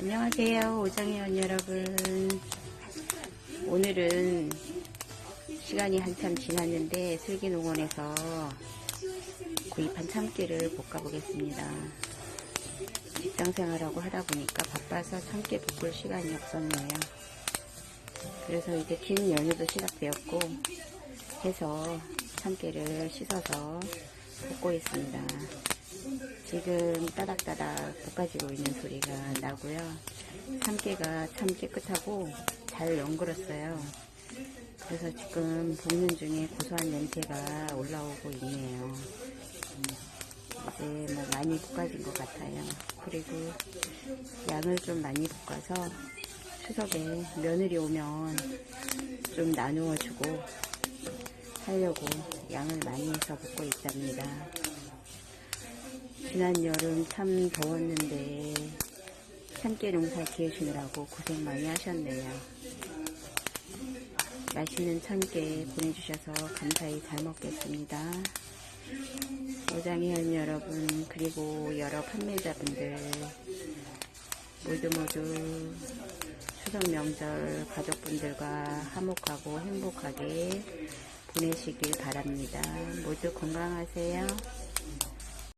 안녕하세요 오정혜원 여러분. 오늘은 시간이 한참 지났는데 슬기농원에서 구입한 참깨를 볶아 보겠습니다. 직장생활하고 하다 보니까 바빠서 참깨 볶을 시간이 없었네요. 그래서 이제 긴 연휴도 시작되었고 해서 참깨를 씻어서 볶고 있습니다 지금 따닥따닥 볶아지고 있는 소리가 나고요. 참깨가 참 깨끗하고 잘 연그렸어요. 그래서 지금 볶는 중에 고소한 냄새가 올라오고 있네요. 음, 이제 뭐 많이 볶아진 것 같아요. 그리고 양을 좀 많이 볶아서 추석에 며느리 오면 좀 나누어 주고 하려고 양을 많이 해서 볶고 있답니다. 지난 여름 참 더웠는데 참깨 농사 지으시느라고 고생 많이 하셨네요. 맛있는 참깨 보내주셔서 감사히 잘 먹겠습니다. 오장회원 여러분 그리고 여러 판매자분들 모두 모두 추석 명절 가족분들과 화목하고 행복하게 보내시길 바랍니다. 모두 건강하세요.